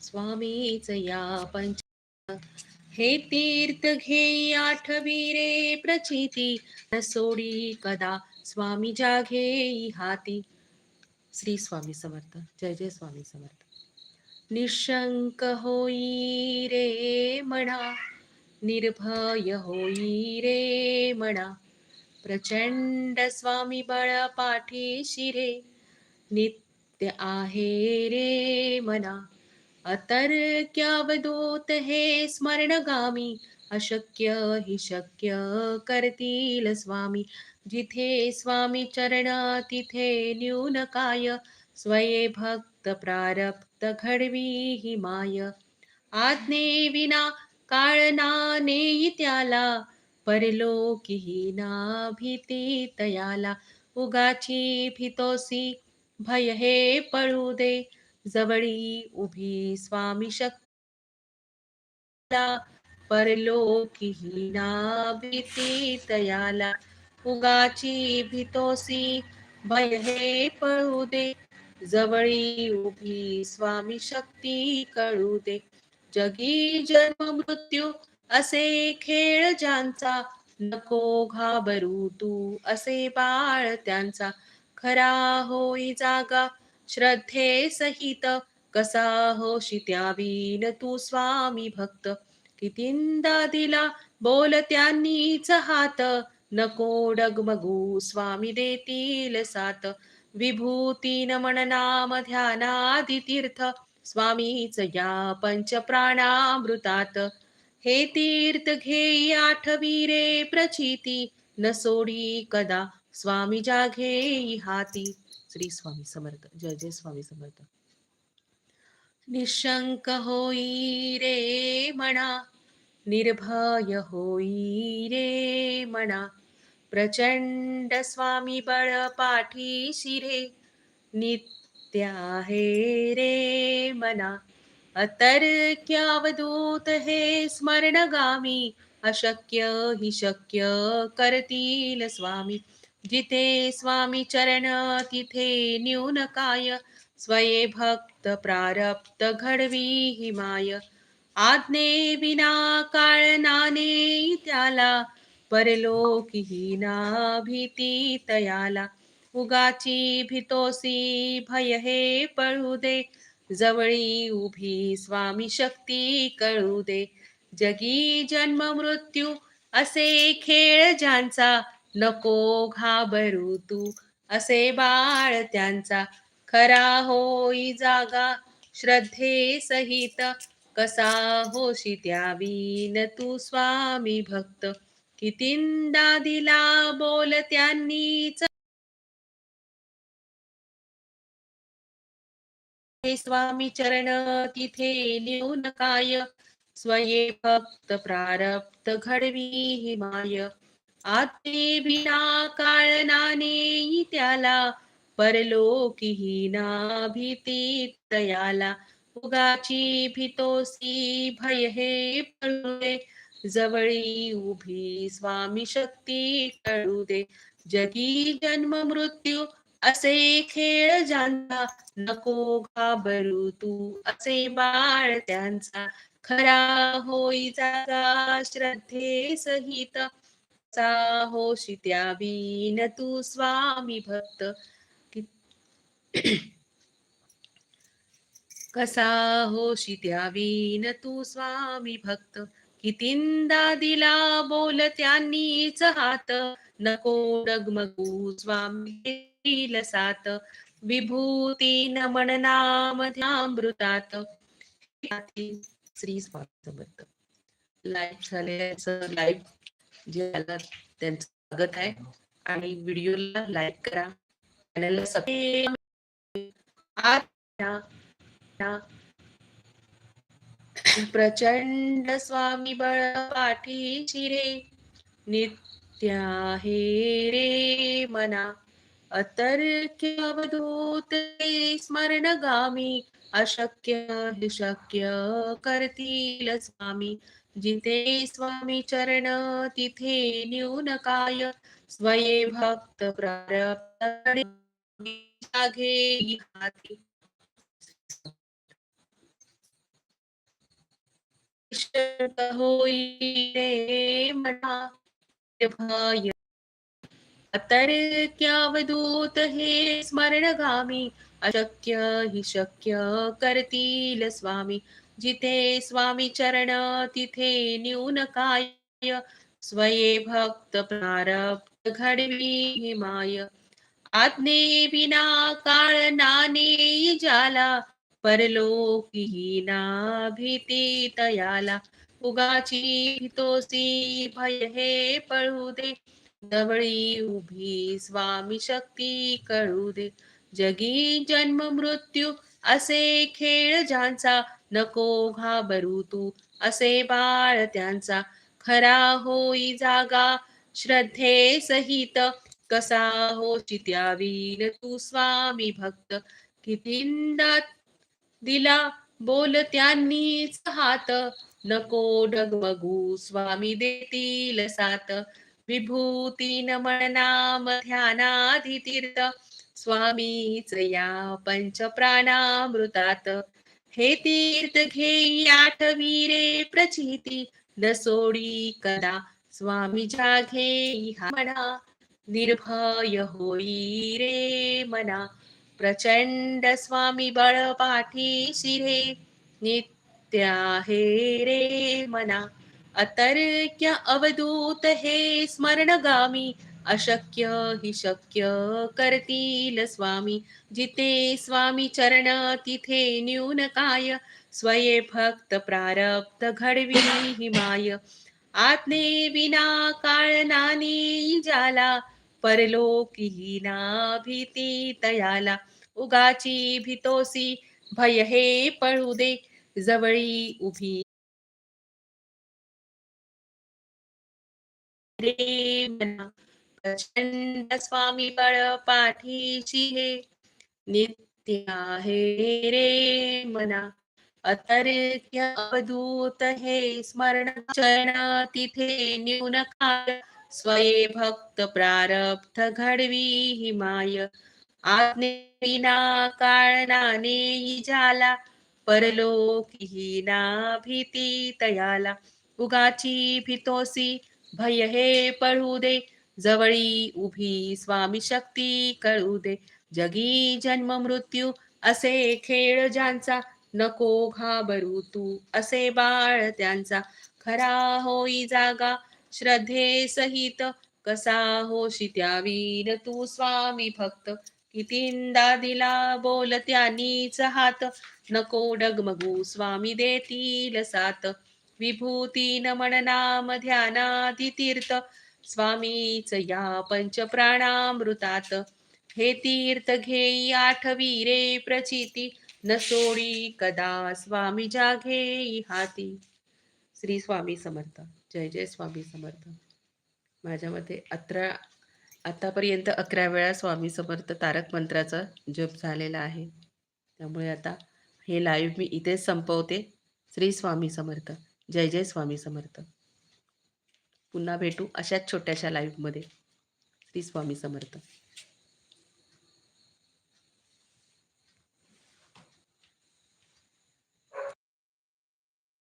स्वामीच या पंच हे तीर्थ घेई आठवी रे प्रचिती न सोडी कदा स्वामी जाघेई हाती श्री स्वामी समर्थ जय जय स्वामी समर्थ. निशंक होई रे म्हणा निर्भय होई रे म्हणा प्रचंड स्वामी बळ पाठी शिरे नित्य आहे रे मना. अतर्क्यावधूत हे स्मरणगामी. अशक्य हि शक्य करतील स्वामी. जिथे स्वामी चरण तिथे न्यून काय. स्वये भक्त प्रारब्ध घडवी हि माय. आज्ञे विना काळना नेई त्याला. परलोकी ना भीती तयाला. उगाची भीतोसी भय हे पळू दे. जवळी उभी स्वामी शक्ती परलोकीही ना भीती तयाला उगाची भीतोसी भय हे पळू दे. जवळी उभी स्वामी शक्ती कळू दे. जगी जन्म मृत्यू असे खेळ ज्यांचा नको घाबरू तू असे बाळ त्यांचा. खरा होई जागा श्रद्धे सहित कसा होशी त्यावीन तू स्वामी भक्त? कितींदा दिला बोल त्यांनीच हात नको डगमगू स्वामी देतील सात. विभूतीन मन नाम ध्यानादि तीर्थ स्वामीच या पंच प्राणामृतात हे तीर्थ घेई आठवी रे प्रचिती न सोडी कदा स्वामी जागे हाती. श्री स्वामी समर्थ. जय जय स्वामी समर्थ. निशंक होई रे म्हणा निर्भय होई रे म्हणा प्रचंड स्वामी बळ पाठी शिरे नित्या हे रे मना अतर्क्यावधूत हे स्मरणगामी अशक्य हि शक्य करतील स्वामी. जिथे स्वामी चरण तिथे न्यून काय? स्वये भक्त प्रारब्ध घडवी हिमाय. आज्ञे विना काळ नाने त्याला परलोकीही ना भीती तयाला. उगाची भीतोसी भय हे पळू दे. जवळी उभी स्वामी शक्ती कळू दे. जगी जन्म मृत्यू असे खेळ ज्यांचा नको घाबरू तू. असे बाळ त्यांचा खरा होई जागा. श्रद्धे सहित कसा होशी त्यावीन तू स्वामी भक्त. कितींदा दिला बोल त्यांनीच. स्वामी चरण तिथे लिहून काय? स्वये भक्त प्रारब्ध घडवी हिमाय आते बिना काळनाने त्याला परलोकी ना भीती तयाला उगाची भीतोसी भय हे पळुले जवळी उभी स्वामी शक्ती कळू दे जगी जन्म मृत्यू असे खेळ जाणता नको घाबरू तू असे बाळ त्यांचा. खरा होई जागा श्रद्धे सहित सा होशी त्यावीन तू स्वामी भक्त. कसा होशी त्यावीन तू स्वामी भक्त. कितींदा दिला बोल त्यांनीच हात. नको डगमगू स्वामी लसात सात. विभूती नमन नाम ध्यामृतात. श्री स्वामी समर्थ. लाईव्ह झाले लाईव्ह जे त्यांचं स्वागत आहे. आणि व्हिडिओला लाईक करा. चॅनलला प्रचंड स्वामी बळ पाठी शिरे नित्या हे रे मना. अतर्क्य अवधूत स्मरणगामी. अशक्य हे शक्य करतील स्वामी जिथे स्वामी चरण तिथे न्यून काय? स्वये भक्त प्रारब्ध होईले होई रे मना भय अतर्क्यावधूत हे स्मरणगामी? अशक्य हि शक्य करतील स्वामी। जिथे स्वामी चरण तिथे न्यून काय? स्वये भक्त प्रारब्ध घडवी माय आज्ञे विना काळ नाने जाला परलोकी ना भीती तयाला. उगाची भीतोसी भय हे पळू दे. जवळी उभी स्वामी शक्ती कळू दे. जगी जन्म मृत्यू असे खेळ ज्यांचा नको घाबरू तू. असे बाळ त्यांचा खरा होई जागा. श्रद्धे सहित कसा हो चित्यावीन तू स्वामी भक्त. कितींदा दिला बोल त्यांनीच हात. नको डगमगू स्वामी देतील सात. विभूतीन मनाम ध्यानाधी तीर्थ स्वामीच या पंच प्राणामृतात हे तीर्थ घेई आठवी रे प्रचिती. न सोडी कदा स्वामी घेई हा म्हणा निर्भय होई रे मना. प्रचंड स्वामी बळ पाठी शिरे. नित्या हे रे मना. अतर्क्य अवधूत हे स्मरणगामी अशक्य हि शक्य करतील स्वामी. जिथे स्वामी चरण तिथे न्यून काय स्वये भक्त प्रारब्ध घडवी हिमाय. आत्मे विना काळ नानी जाला परलोकी ना भीती तयाला. उगाची भीतोसी भय हे पळू दे जवळी उभी रे प्रचंड स्वामी बळ पाठीशी हे. नित्य आहे रे मना. अतर्क्य अवधूत हे स्मरण चरण तिथे न्यून काळ. स्वये भक्त प्रारब्ध घडवी हिमाय. आज्ञेविना काळनाने जाला परलोकी ना भीती तयाला. उगाची भीतोसी भय हे पळू दे जवळी उभी स्वामी शक्ती कळू दे. जगी जन्म मृत्यू असे खेळ ज्यांचा नको घाबरू तू असे बाळ त्यांचा. खरा होई जागा श्रद्धे सहित कसा होशी त्यावीर तू स्वामी भक्त. कितींदा दिला बोल त्यानीच हात नको डगमगू स्वामी देतील सात. विभूती नमन नाम ध्यानाधितीर्थ स्वामीच या पंच प्राणामृतात हे तीर्थ घेई आठवी रे प्रचिती न सोडी कदा स्वामी जागे हाती श्री स्वामी समर्थ. जय जय स्वामी समर्थ. माझ्या मते अत्रा आतापर्यंत अकरा वेळा स्वामी समर्थ तारक मंत्राचा जप झालेला आहे. त्यामुळे आता हे लाईव्ह मी इथेच संपवते. श्री स्वामी समर्थ. जय जय स्वामी समर्थ. पुन्हा भेटू अशाच छोट्याशा लाईव्हमध्ये श्री स्वामी समर्थ.